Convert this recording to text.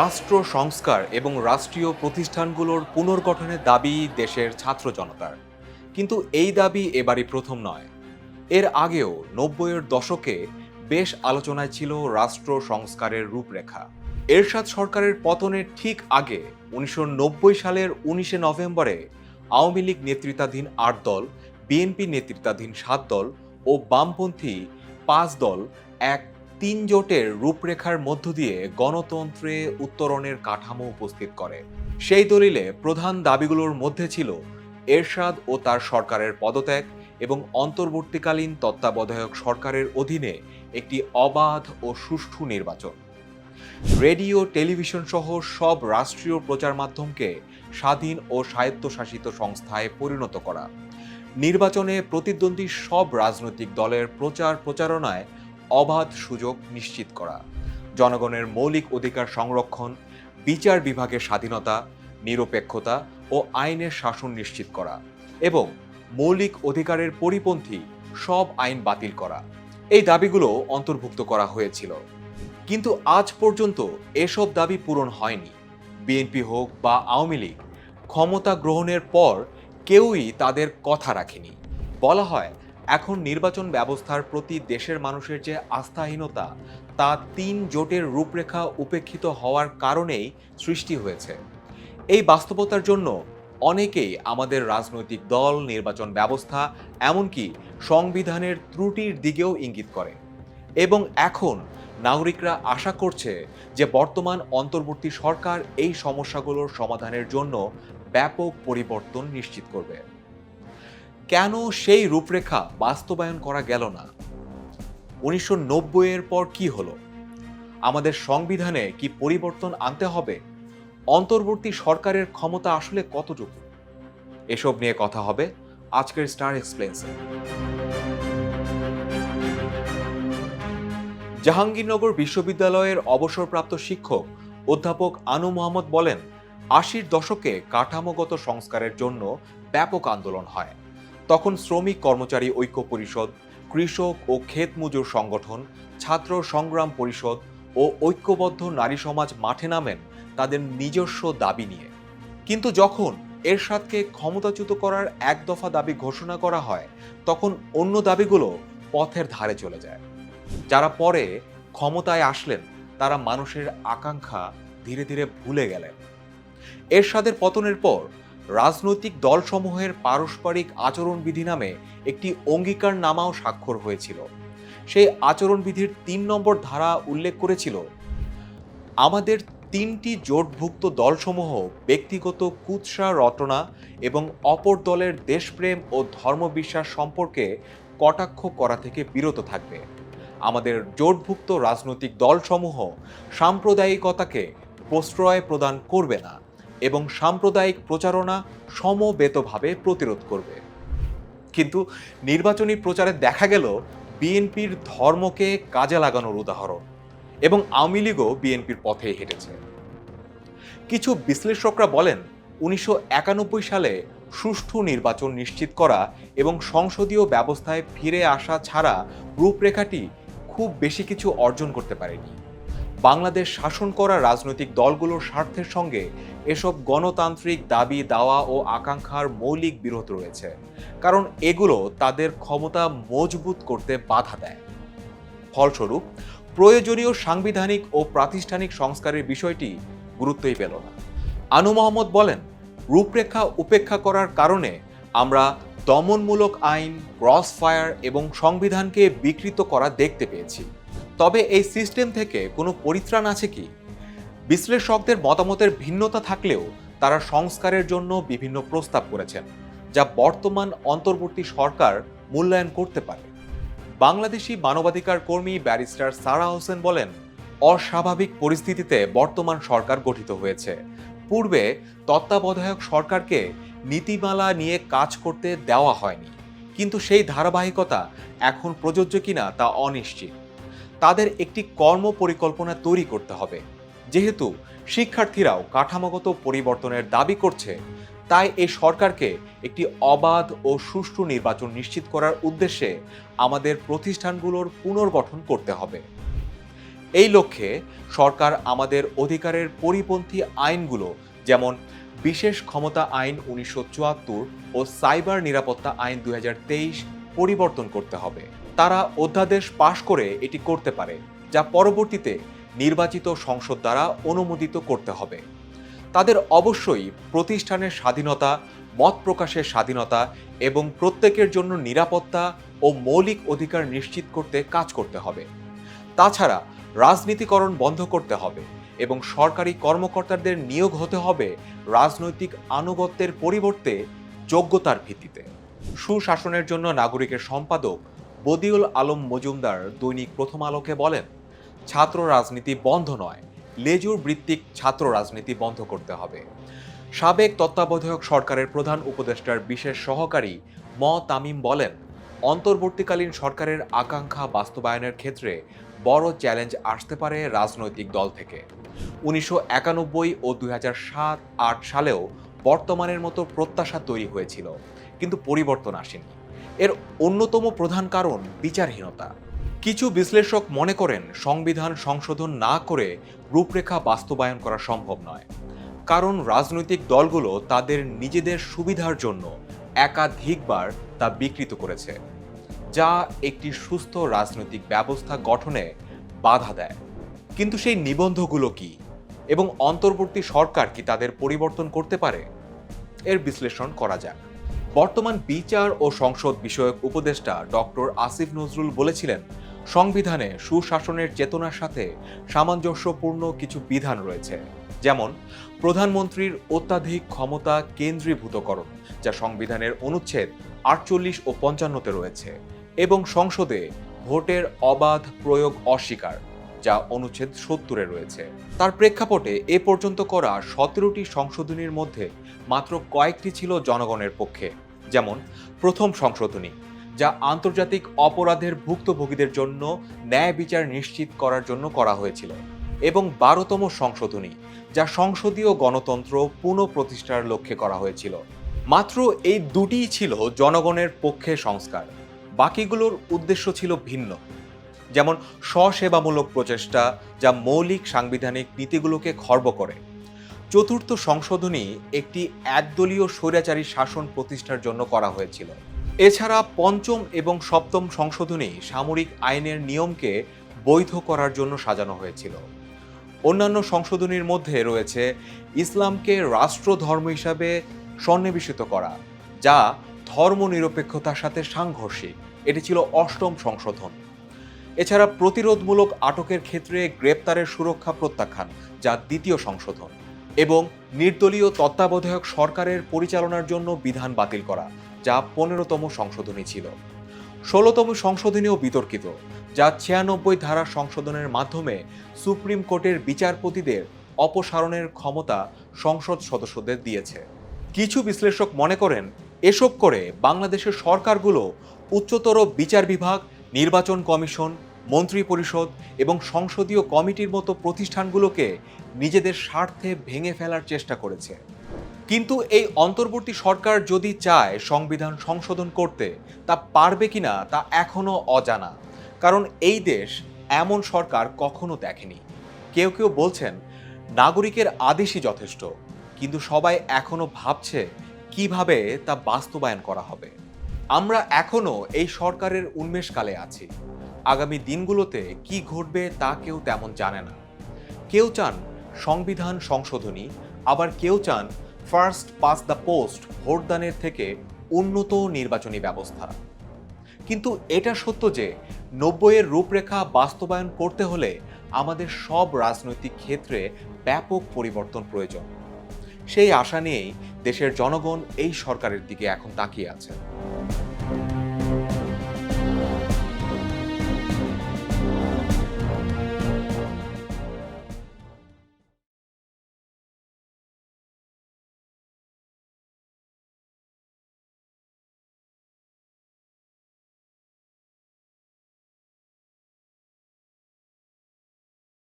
রাষ্ট্র সংস্কার এবং রাষ্ট্রীয় প্রতিষ্ঠানগুলোর পুনর্গঠনের দাবি দেশের ছাত্র জনতার। কিন্তু এই দাবি এবারই প্রথম নয়। এর আগেও নব্বইয়ের দশকে বেশ আলোচনায় ছিল রাষ্ট্র সংস্কারের রূপরেখা। এরশাদ সরকারের পতনের ঠিক আগে উনিশশো নব্বই সালের উনিশে নভেম্বরে আওয়ামী লীগ নেতৃত্বাধীন আট দল, বিএনপি নেতৃত্বাধীন সাত দল ও বামপন্থী পাঁচ দল এক তিন জোটের রূপরেখার মধ্য দিয়ে গণতন্ত্রে উত্তরণের কাঠামো উপস্থিত করে। সেই দলিলে প্রধান দাবিগুলোর মধ্যে ছিল এরশাদ ও তার সরকারের পদত্যাগ এবং অন্তর্বর্তীকালীন তত্ত্বাবধায়ক সরকারের অধীনে একটি অবাধ ও সুষ্ঠু নির্বাচন। রেডিও, টেলিভিশন সহ সব রাষ্ট্রীয় প্রচার মাধ্যমকে স্বাধীন ও স্বায়ত্তশাসিত সংস্থায় পরিণত করা। নির্বাচনে প্রতিদ্বন্দ্বী সব রাজনৈতিক দলের প্রচার প্রচারণায় অবাধ সুযোগ নিশ্চিত করা, জনগণের মৌলিক অধিকার সংরক্ষণ, বিচার বিভাগের স্বাধীনতা, নিরপেক্ষতা ও আইনের শাসন নিশ্চিত করা এবং মৌলিক অধিকারের পরিপন্থী সব আইন বাতিল করা। এই দাবিগুলো অন্তর্ভুক্ত করা হয়েছিল। কিন্তু আজ পর্যন্ত এসব দাবি পূরণ হয়নি। বিএনপি হোক বা আওয়ামী লীগ, ক্ষমতা গ্রহণের পর কেউই তাদের কথা রাখেনি। বলা হয় এখন নির্বাচন ব্যবস্থার প্রতি দেশের মানুষের যে আস্থাহীনতা, তা তিন জোটের রূপরেখা উপেক্ষিত হওয়ার কারণেই সৃষ্টি হয়েছে। এই বাস্তবতার জন্য অনেকেই আমাদের রাজনৈতিক দল, নির্বাচন ব্যবস্থা, এমনকি সংবিধানের ত্রুটির দিকেও ইঙ্গিত করে। এবং এখন নাগরিকরা আশা করছে যে বর্তমান অন্তর্বর্তী সরকার এই সমস্যাগুলোর সমাধানের জন্য ব্যাপক পরিবর্তন নিশ্চিত করবে। কেন সেই রূপরেখা বাস্তবায়ন করা গেল না? উনিশশো নব্বই এর পর কি হলো? আমাদের সংবিধানে কি পরিবর্তন আনতে হবে? অন্তর্বর্তী সরকারের ক্ষমতা আসলে কতটুকু? এসব নিয়ে কথা হবে আজকের স্টার এক্সপ্লেন্সে জাহাঙ্গীরনগর বিশ্ববিদ্যালয়ের অবসরপ্রাপ্ত শিক্ষক অধ্যাপক আনু মোহাম্মদ বলেন, আশির দশকে কাঠামোগত সংস্কারের জন্য ব্যাপক আন্দোলন হয়। তখন শ্রমিক কর্মচারী ঐক্য পরিষদ, কৃষক ও ক্ষেত মজুর সংগঠন, ছাত্র সংগ্রাম পরিষদ ও ঐক্যবদ্ধ নারী সমাজ মাঠে নামেন তাদের নিজস্ব দাবি নিয়ে। কিন্তু যখন এরশাদকে ক্ষমতাচ্যুত করার এক দফা দাবি ঘোষণা করা হয়, তখন অন্য দাবিগুলো পথের ধারে চলে যায়। যারা পরে ক্ষমতায় আসলেন, তারা মানুষের আকাঙ্ক্ষা ধীরে ধীরে ভুলে গেলেন। এরশাদের পতনের পর রাজনৈতিক দলসমূহের পারস্পরিক আচরণবিধি নামে একটি অঙ্গীকার নামাও স্বাক্ষর হয়েছিল। সেই আচরণবিধির তিন নম্বর ধারা উল্লেখ করেছিল, আমাদের তিনটি জোটভুক্ত দলসমূহ ব্যক্তিগত কুৎসা রটনা এবং অপর দলের দেশপ্রেম ও ধর্মবিশ্বাস সম্পর্কে কটাক্ষ করা থেকে বিরত থাকবে। আমাদের জোটভুক্ত রাজনৈতিক দলসমূহ সাম্প্রদায়িকতাকে প্রশ্রয় প্রদান করবে না। এবং সাম্প্রদায়িক প্রচারণা সমবেতভাবে প্রতিরোধ করবে। কিন্তু নির্বাচনী প্রচারে দেখা গেল বিএনপির ধর্মকে কাজে লাগানোর উদাহরণ এবং আওয়ামী লীগও বিএনপির পথে হেঁটেছে। কিছু বিশ্লেষকরা বলেন, উনিশশো একানব্বই সালে সুষ্ঠু নির্বাচন নিশ্চিত করা এবং সংসদীয় ব্যবস্থায় ফিরে আসা ছাড়া রূপরেখাটি খুব বেশি কিছু অর্জন করতে পারেনি। বাংলাদেশ শাসন করা রাজনৈতিক দলগুলোর স্বার্থের সঙ্গে এসব গণতান্ত্রিক দাবি, দাওয়া ও আকাঙ্ক্ষার মৌলিক বিরোধ রয়েছে। কারণ এগুলো তাদের ক্ষমতা মজবুত করতে বাধা দেয়। ফলস্বরূপ, প্রয়োজনীয় সাংবিধানিক ও প্রাতিষ্ঠানিক সংস্কারের বিষয়টি গুরুত্বই পেল না। আনু মোহাম্মদ বলেন, রূপরেখা উপেক্ষা করার কারণে আমরা দমনমূলক আইন ক্রস ফায়ার এবং সংবিধানকে বিকৃত করা দেখতে পেয়েছি। তবে এই সিস্টেম থেকে কোনো পরিত্রাণ আছে কি? বিশ্লেষকদের মতামতের ভিন্নতা থাকলেও তারা সংস্কারের জন্য বিভিন্ন প্রস্তাব করেছেন, যা বর্তমান অন্তর্বর্তী সরকার মূল্যায়ন করতে পারে। বাংলাদেশি মানবাধিকার কর্মী ব্যারিস্টার সারা হোসেন বলেন, অস্বাভাবিক পরিস্থিতিতে বর্তমান সরকার গঠিত হয়েছে। পূর্বে তত্ত্বাবধায়ক সরকারকে নীতিমালা নিয়ে কাজ করতে দেওয়া হয়নি। কিন্তু সেই ধারাবাহিকতা এখন প্রযোজ্য কিনা তা অনিশ্চিত। তাদের একটি কর্ম পরিকল্পনা তৈরি করতে হবে। যেহেতু শিক্ষার্থীরাও কাঠামোগত পরিবর্তনের দাবি করছে, তাই এই সরকারকে একটি অবাধ ও সুষ্ঠু নির্বাচন নিশ্চিত করার উদ্দেশ্যে আমাদের প্রতিষ্ঠানগুলোর পুনর্গঠন করতে হবে। এই লক্ষ্যে সরকার আমাদের অধিকারের পরিপন্থী আইনগুলো যেমন বিশেষ ক্ষমতা আইন উনিশশো চুয়াত্তর ও সাইবার নিরাপত্তা আইন দুই হাজার তেইশ পরিবর্তন করতে হবে। তারা অধ্যাদেশ পাশ করে এটি করতে পারে, যা পরবর্তীতে নির্বাচিত সংসদ দ্বারা অনুমোদিত করতে হবে। তাদের অবশ্যই প্রতিষ্ঠানের স্বাধীনতা, মত প্রকাশের স্বাধীনতা এবং প্রত্যেকের জন্য নিরাপত্তা ও মৌলিক অধিকার নিশ্চিত করতে কাজ করতে হবে। তাছাড়া রাজনীতিকরণ বন্ধ করতে হবে এবং সরকারি কর্মকর্তাদের নিয়োগ হতে হবে রাজনৈতিক আনুগত্যের পরিবর্তে যোগ্যতার ভিত্তিতে। সুশাসনের জন্য নাগরিকের সম্পাদক বদিউল আলম মজুমদার দৈনিক প্রথম আলোকে বলেন, ছাত্র রাজনীতি বন্ধ নয়, লেজুর ভিত্তিক ছাত্র রাজনীতি বন্ধ করতে হবে। সাবেক তত্ত্বাবধায়ক সরকারের প্রধান উপদেষ্টার বিশেষ সহকারী ম. তামিম বলেন, অন্তর্বর্তীকালীন সরকারের আকাঙ্ক্ষা বাস্তবায়নের ক্ষেত্রে বড় চ্যালেঞ্জ আসতে পারে রাজনৈতিক দল থেকে। উনিশশো একানব্বই ও দুই সাত আট সালেও বর্তমানের মতো প্রত্যাশা তৈরি হয়েছিল। কিন্তু পরিবর্তন আসেনি। এর অন্যতম প্রধান কারণ বিচারহীনতা। কিছু বিশ্লেষক মনে করেন সংবিধান সংশোধন না করে রূপরেখা বাস্তবায়ন করা সম্ভব নয়। কারণ রাজনৈতিক দলগুলো তাদের নিজেদের সুবিধার জন্য একাধিকবার তা বিকৃত করেছে, যা একটি সুস্থ রাজনৈতিক ব্যবস্থা গঠনে বাধা দেয়। কিন্তু সেই নিবন্ধগুলো কি? এবং অন্তর্বর্তী সরকার কি তাদের পরিবর্তন করতে পারে? এর বিশ্লেষণ করা যাক। বর্তমান বিচার ও সংসদ বিষয়ক উপদেষ্টা ডক্টর আসিফ নজরুল বলেছিলেন, সংবিধানে সুশাসনের চেতনার সাথে সামঞ্জস্যপূর্ণ কিছু বিধান রয়েছে, যেমন প্রধানমন্ত্রীর অত্যাধিক ক্ষমতা কেন্দ্রীভূতকরণ, যা সংবিধানের অনুচ্ছেদ আটচল্লিশ ও পঞ্চান্নতে রয়েছে, এবং সংসদে ভোটের অবাধ প্রয়োগ অস্বীকার, যা অনুচ্ছেদ সত্তরে রয়েছে। তার প্রেক্ষাপটে এ পর্যন্ত করা সতেরোটি সংশোধনীর মধ্যে মাত্র কয়েকটি ছিল জনগণের পক্ষে। যেমন প্রথম সংশোধনী, যা আন্তর্জাতিক অপরাধের ভুক্তভোগীদের জন্য ন্যায় বিচার নিশ্চিত করার জন্য করা হয়েছিল, এবং বারোতম সংশোধনী, যা সংসদীয় গণতন্ত্র পুনঃপ্রতিষ্ঠার লক্ষ্যে করা হয়েছিল। মাত্র এই দুটিই ছিল জনগণের পক্ষে সংস্কার, বাকিগুলোর উদ্দেশ্য ছিল ভিন্ন। যেমন স্বসেবামূলক প্রচেষ্টা, যা মৌলিক সাংবিধানিক নীতিগুলোকে খর্ব করে চতুর্থ সংশোধনী একটি একদলীয় স্বৈরাচারী শাসন প্রতিষ্ঠার জন্য করা হয়েছিল। এছাড়া পঞ্চম এবং সপ্তম সংশোধনী সামরিক আইনের নিয়মকে বৈধ করার জন্য সাজানো হয়েছিল। অন্যান্য সংশোধনীর মধ্যে রয়েছে ইসলামকে রাষ্ট্র ধর্ম হিসাবে সন্নিবেশিত করা, যা ধর্মনিরপেক্ষতার সাথে সাংঘর্ষিক। এটি ছিল অষ্টম সংশোধন। এছাড়া প্রতিরোধমূলক আটকের ক্ষেত্রে গ্রেপ্তারের সুরক্ষা প্রত্যাখ্যান, যা দ্বিতীয় সংশোধন। এবং নির্দলীয় তত্ত্বাবধায়ক সরকারের পরিচালনার জন্য বিধান বাতিল করা, যা পনেরোতম সংশোধনী ছিল। ষোলোতম সংশোধনীও বিতর্কিত, যা ছিয়ানব্বই ধারা সংশোধনের মাধ্যমে সুপ্রিম কোর্টের বিচারপতিদের অপসারণের ক্ষমতা সংসদ সদস্যদের দিয়েছে। কিছু বিশ্লেষক মনে করেন, এসব করে বাংলাদেশের সরকারগুলো উচ্চতর বিচার বিভাগ, নির্বাচন কমিশন মন্ত্রী পরিষদ এবং সংসদীয় কমিটির মতো প্রতিষ্ঠানগুলোকে নিজেদের স্বার্থে ভেঙে ফেলার চেষ্টা করেছে। কিন্তু এই অন্তর্বর্তী সরকার যদি চায় সংবিধান সংশোধন করতে, তা পারবে কিনা তা এখনও অজানা। কারণ এই দেশ এমন সরকার কখনো দেখেনি। কেউ কেউ বলছেন, নাগরিকের আদেশই যথেষ্ট। কিন্তু সবাই এখনও ভাবছে, কীভাবে তা বাস্তবায়ন করা হবে। আমরা এখনও এই সরকারের উন্মেষকালে আছি। আগামী দিনগুলোতে কি ঘটবে তা কেউ তেমন জানে না। কেউ চান সংবিধান সংশোধনী, আবার কেউ চান ফার্স্ট পাস দ্য পোস্ট ভোটদানের থেকে উন্নত নির্বাচনী ব্যবস্থা। কিন্তু এটা সত্য যে নব্বইয়ের রূপরেখা বাস্তবায়ন করতে হলে আমাদের সব রাজনৈতিক ক্ষেত্রে ব্যাপক পরিবর্তন প্রয়োজন। সেই আশা নিয়েই দেশের জনগণ এই সরকারের দিকে এখন তাকিয়ে আছে।